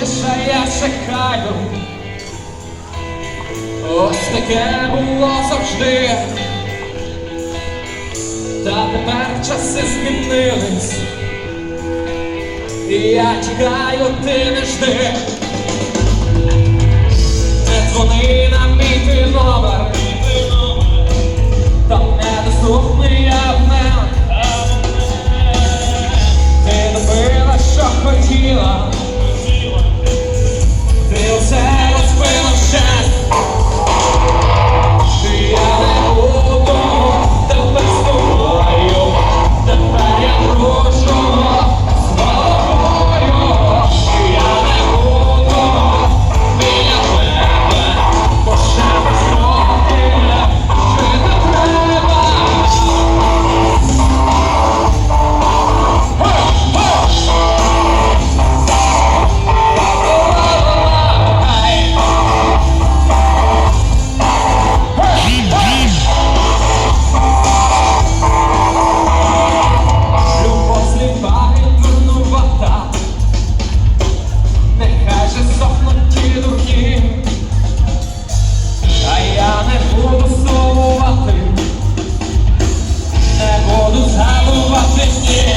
лише я чекаю. Ось таке було завжди. Та тепер часи змінились. І я чекаю, ти не жди. Не дзвони на мій номер. забувати сні.